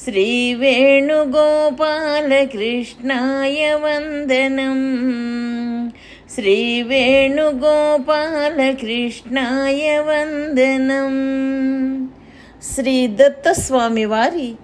श्रीवेणुगोपालकृष्णाय वन्दनम् శ్రీవేణుగోపాలకృష్ణాయ వందనం శ్రీ దత్తస్వామి వారి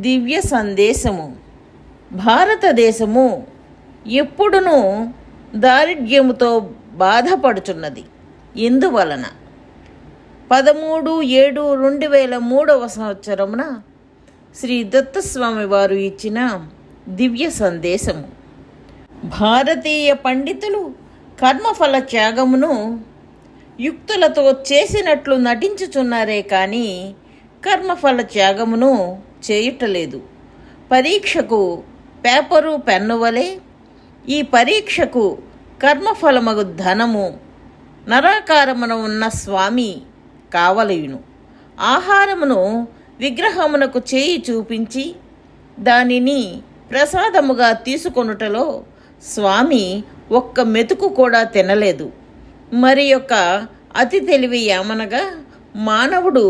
దివ్య సందేశము భారతదేశము ఎప్పుడునూ దారిద్ర్యముతో బాధపడుచున్నది ఎందువలన పదమూడు ఏడు రెండు వేల మూడవ సంవత్సరమున శ్రీ దత్తస్వామి వారు ఇచ్చిన దివ్య సందేశము. భారతీయ పండితులు కర్మఫల త్యాగమును యుక్తులతో చేసినట్లు నటించుచున్నారే కానీ కర్మఫల త్యాగమును చేయుటలేదు. పరీక్షకు పేపరు పెన్ను వలె ఈ పరీక్షకు కర్మఫలమగు ధనము నరాకారమున ఉన్న స్వామి కావలయును. ఆహారమును విగ్రహమునకు చేయి చూపించి దానిని ప్రసాదముగా తీసుకొనుటలో స్వామి ఒక్క మెతుకు కూడా తినలేదు. మరి యొక్క అతి తెలివి ఏమనగా మానవుడు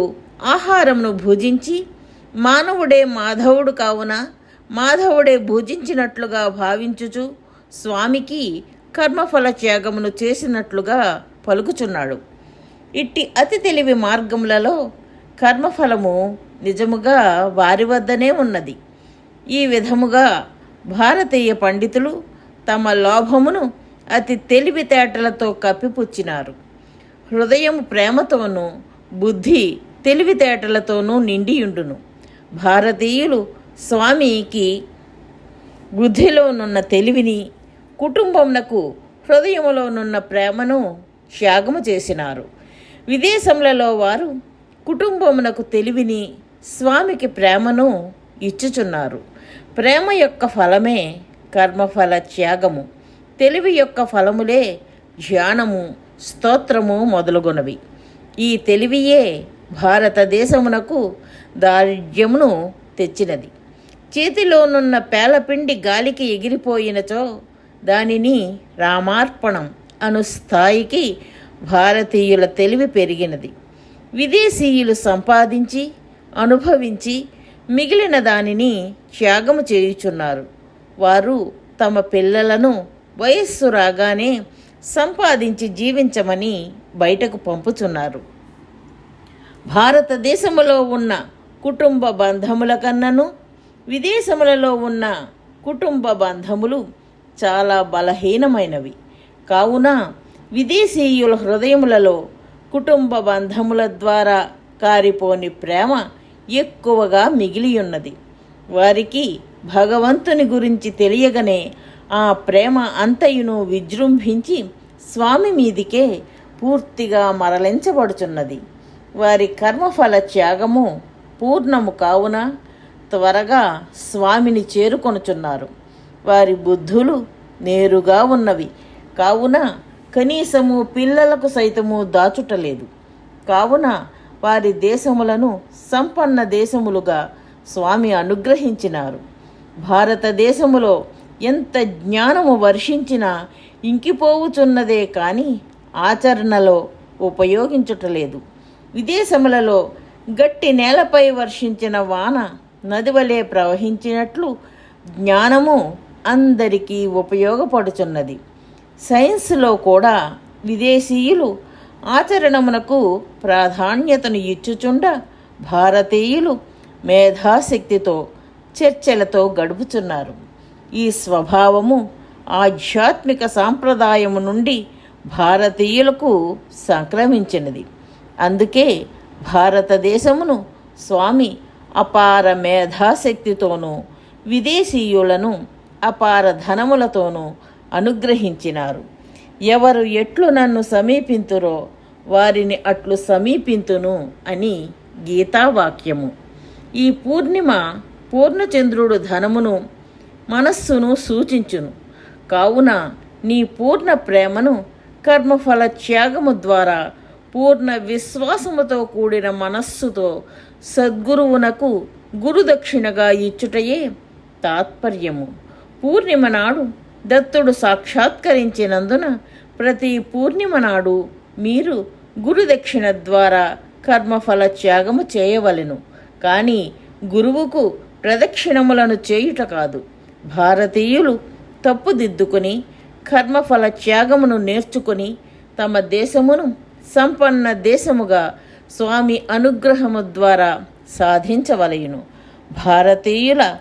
ఆహారమును భుజించి మానవుడే మాధవుడు కావున మాధవుడే భుజించినట్లుగా భావించుచు స్వామికి కర్మఫల త్యాగమును చేసినట్లుగా పలుకుచున్నాడు. ఇట్టి అతి తెలివి మార్గములలో కర్మఫలము నిజముగా వారి వద్దనే ఉన్నది. ఈ విధముగా భారతీయ పండితులు తమ లోభమును అతి తెలివితేటలతో కప్పిపుచ్చినారు. హృదయం ప్రేమతోనూ బుద్ధి తెలివితేటలతోనూ నిండియుండును. భారతీయులు స్వామికి బుద్ధిలోనున్న తెలివిని కుటుంబమునకు హృదయములోనున్న ప్రేమను త్యాగము చేసినారు. విదేశములలో వారు కుటుంబమునకు తెలివిని స్వామికి ప్రేమను ఇచ్చుచున్నారు. ప్రేమ యొక్క ఫలమే కర్మఫల త్యాగము. తెలివి యొక్క ఫలములే ధ్యానము స్తోత్రము మొదలుగునవి. ఈ తెలివియే భారతదేశమునకు దారిద్ర్యమును తెచ్చినది. చేతిలోనున్న పేలపిండి గాలికి ఎగిరిపోయినచో దానిని రామార్పణం అను స్థాయికి భారతీయుల తెలివి పెరిగినది. విదేశీయులు సంపాదించి అనుభవించి మిగిలిన దానిని త్యాగము చేయుచున్నారు. వారు తమ పిల్లలను వయస్సు రాగానే సంపాదించి జీవించమని బయటకు పంపుచున్నారు. భారతదేశములో ఉన్న కుటుంబ బంధముల కన్నను విదేశములలో ఉన్న కుటుంబ బంధములు చాలా బలహీనమైనవి. కావున విదేశీయుల హృదయములలో కుటుంబ బంధముల ద్వారా కారిపోని ప్రేమ ఎక్కువగా మిగిలియున్నది. వారికి భగవంతుని గురించి తెలియగనే ఆ ప్రేమ అంతయును విజృంభించి స్వామి మీదికే పూర్తిగా మరలించబడుచున్నది. వారి కర్మఫల త్యాగము పూర్ణము కావున త్వరగా స్వామిని చేరుకొనుచున్నారు. వారి బుద్ధులు నేరుగా ఉన్నవి. కావున కనీసము పిల్లలకు సైతము దాచుటలేదు. కావున వారి దేశములను సంపన్న దేశములుగా స్వామి అనుగ్రహించినారు. భారతదేశములో ఎంత జ్ఞానము వర్షించినా ఇంకిపోవుచున్నదే కానీ ఆచరణలో ఉపయోగించుటలేదు. విదేశములలో గట్టి నేలపై వర్షించిన వాన నదివలే ప్రవహించినట్లు జ్ఞానము అందరికీ ఉపయోగపడుచున్నది. సైన్స్లో కూడా విదేశీయులు ఆచరణమునకు ప్రాధాన్యతను ఇచ్చుచుండ భారతీయులు మేధాశక్తితో చర్చలతో గడుపుచున్నారు. ఈ స్వభావము ఆధ్యాత్మిక సాంప్రదాయము నుండి భారతీయులకు సంక్రమించినది. అందుకే భారతదేశమును స్వామి అపార మేధాశక్తితోనూ విదేశీయులను అపార ధనములతోనూ అనుగ్రహించినారు. ఎవరు ఎట్లు నన్ను సమీపింతురో వారిని అట్లు సమీపింతును అని గీతావాక్యము. ఈ పూర్ణిమ పూర్ణచంద్రుడు ధనమును మనస్సును సూచించును. కావున నీ పూర్ణ ప్రేమను కర్మఫల త్యాగము ద్వారా పూర్ణ విశ్వాసముతో కూడిన మనస్సుతో సద్గురువునకు గురుదక్షిణగా ఇచ్చుటయే తాత్పర్యము. పూర్ణిమ నాడు దత్తుడు సాక్షాత్కరించినందున ప్రతి పూర్ణిమ నాడు మీరు గురుదక్షిణ ద్వారా కర్మఫల త్యాగము చేయవలెను. కానీ గురువుకు ప్రదక్షిణములను చేయుట కాదు. భారతీయులు తప్పుదిద్దుకుని కర్మఫల త్యాగమును నేర్చుకుని తమ దేశమును సంపన్న దేశముగా స్వామి అనుగ్రహము ద్వారా సాధించవలయును భారతీయుల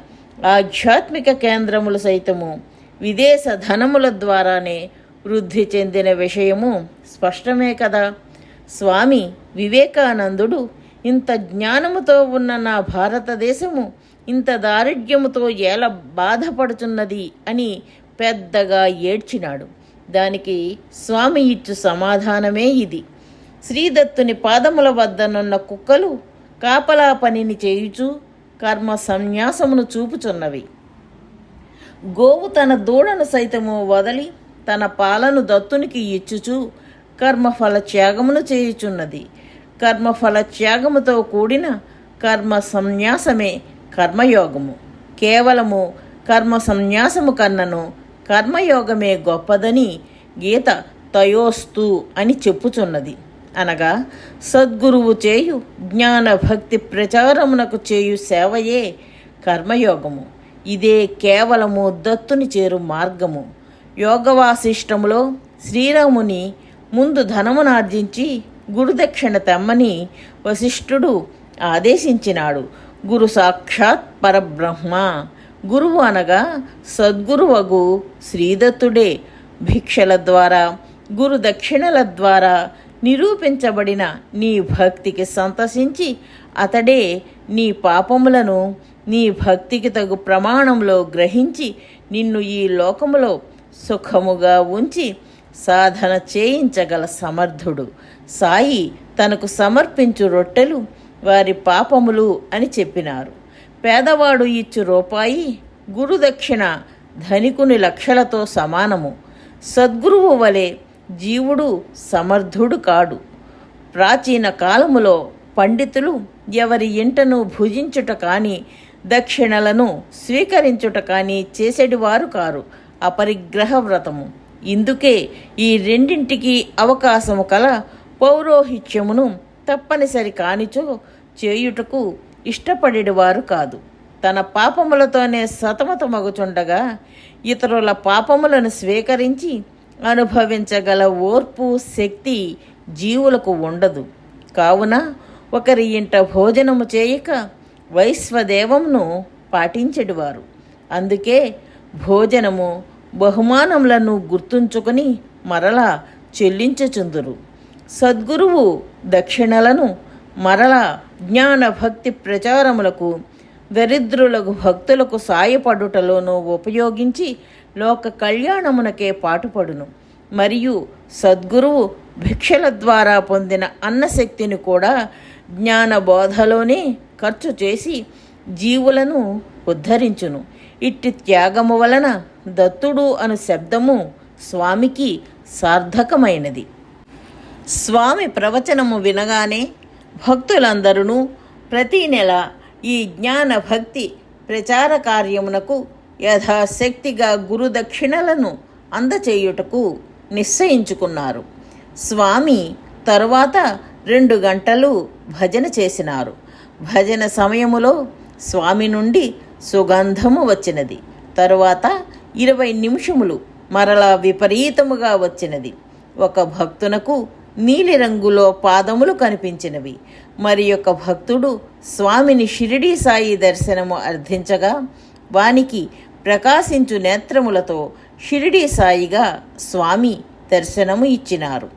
ఆధ్యాత్మిక కేంద్రములు సైతము విదేశ ధనముల ద్వారానే వృద్ధి చెందిన విషయము స్పష్టమే కదా. స్వామి వివేకానందుడు ఇంత జ్ఞానముతో ఉన్న నా భారతదేశము ఇంత దారిద్ర్యముతో ఎలా బాధపడుతున్నది అని పెద్దగా ఏడ్చినాడు. దానికి స్వామి ఇచ్చు సమాధానమే ఇది. శ్రీదత్తుని పాదముల వద్దనున్న కుక్కలు కాపలా పనిని చేయుచు కర్మ సన్యాసమును చూపుచున్నవి. గోవు తన దూడను సైతము వదలి తన పాలను దత్తునికి ఇచ్చుచు కర్మఫల త్యాగమును చేయుచున్నది. కర్మఫల త్యాగముతో కూడిన కర్మ సన్యాసమే కర్మయోగము. కేవలము కర్మ సన్యాసము కన్నను కర్మయోగమే గొప్పదని గీత తయోస్తు అని చెప్పుచున్నది. అనగా సద్గురువు చేయు జ్ఞాన భక్తి ప్రచారమునకు చేయు సేవయే కర్మయోగము. ఇదే కేవలము దత్తుని చేరు మార్గము. యోగవాసిష్టములో శ్రీరాముని ముందు ధనమునార్జించి గురుదక్షిణ తెమ్మని వశిష్ఠుడు ఆదేశించినాడు. గురు సాక్షాత్ పరబ్రహ్మ. గురువు అనగా సద్గురువగు శ్రీదత్తుడే. భిక్షల ద్వారా గురు దక్షిణల ద్వారా నిరూపించబడిన నీ భక్తికి సంతసించి అతడే నీ పాపములను నీ భక్తికి తగు ప్రమాణంలో గ్రహించి నిన్ను ఈ లోకములో సుఖముగా ఉంచి సాధన చేయించగల సమర్థుడు. సాయి తనకు సమర్పించు రొట్టెలు వారి పాపములు అని చెప్పినారు. పేదవాడు ఇచ్చు రూపాయి గురుదక్షిణ ధనికుని లక్షలతో సమానము. సద్గురువు వలె జీవుడు సమర్థుడు కాడు. ప్రాచీన కాలములో పండితులు ఎవరి ఇంటను భుజించుట కానీ దక్షిణలను స్వీకరించుట కానీ చేసేటివారు కారు. అపరిగ్రహ వ్రతము. ఇందుకే ఈ రెండింటికి అవకాశము కల పౌరోహిత్యమును తప్పనిసరి కానిచో చేయుటకు ఇష్టపడేవారు కాదు. తన పాపములతోనే సతమతమగుచుండగా ఇతరుల పాపములను స్వీకరించి అనుభవించగల ఓర్పు శక్తి జీవులకు ఉండదు. కావున ఒకరి ఇంట భోజనము చేయక వైశ్వదేవంను పాటించేటివారు అందుకే భోజనము బహుమానములను గుర్తుంచుకొని మరలా చెల్లించుచుందురు. సద్గురువు దక్షిణలను మరలా జ్ఞాన భక్తి ప్రచారములకు దరిద్రులకు భక్తులకు సాయపడుటలోనూ ఉపయోగించి లోక కళ్యాణమునకే పాటుపడును. మరియు సద్గురువు భిక్షల ద్వారా పొందిన అన్నశక్తిని కూడా జ్ఞాన బోధలోనే ఖర్చు చేసి జీవులను ఉద్ధరించును. ఇట్టి త్యాగము వలన దత్తుడు అను శబ్దము స్వామికి సార్థకమైనది. స్వామి ప్రవచనము వినగానే భక్తులందరూ ప్రతి నెల ఈ జ్ఞాన భక్తి ప్రచార కార్యమునకు యథాశక్తిగా గురుదక్షిణలను అందచేయుటకు నిశ్చయించుకున్నారు. స్వామి తరువాత రెండు గంటలు భజన చేసినారు. భజన సమయములో స్వామి నుండి సుగంధము వచ్చినది. తరువాత ఇరవై నిమిషములు మరలా విపరీతముగా వచ్చినది. ఒక భక్తునకు నీలిరంగులో పాదములు కనిపించినవి. మరి యొక్క భక్తుడు స్వామిని షిరిడీ సాయి దర్శనము అర్థించగా వానికి ప్రకాశించు నేత్రములతో షిరిడీ సాయిగా స్వామి దర్శనము ఇచ్చినారు.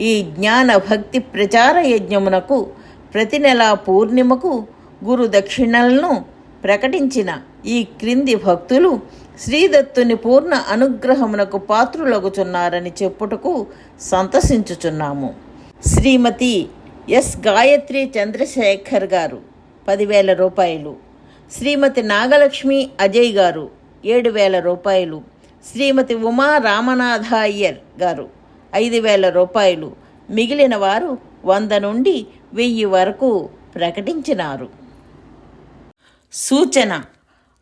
ఈ జ్ఞాన భక్తి ప్రచార యజ్ఞమునకు ప్రతి నెల పూర్ణిమకు గురు దక్షిణలను ప్రకటించిన ఈ క్రింది భక్తులు శ్రీదత్తుని పూర్ణ అనుగ్రహమునకు పాత్రులగుచున్నారని చెప్పుటకు సంతసించుచున్నాము. శ్రీమతి ఎస్. గాయత్రి చంద్రశేఖర్ గారు పదివేల రూపాయలు. శ్రీమతి నాగలక్ష్మి అజయ్ గారు ఏడు వేల రూపాయలు. శ్రీమతి ఉమా రామనాథ అయ్యర్ గారు ఐదు వేల రూపాయలు. మిగిలిన వారు వంద నుండి వెయ్యి వరకు ప్రకటించినారు. సూచన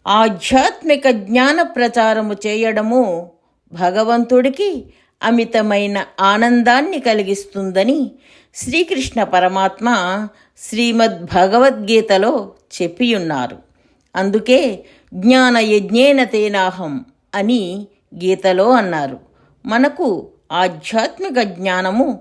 ఆధ్యాత్మిక జ్ఞాన ప్రచారము చేయడము భగవంతుడికి అమితమైన ఆనందాన్ని కలిగిస్తుందని శ్రీకృష్ణ పరమాత్మ శ్రీమద్ భగవద్గీతలో చెప్పియున్నారు. అందుకే జ్ఞాన యజ్ఞేన తేనాహం అని గీతలో అన్నారు. మనకు ఆధ్యాత్మిక జ్ఞానము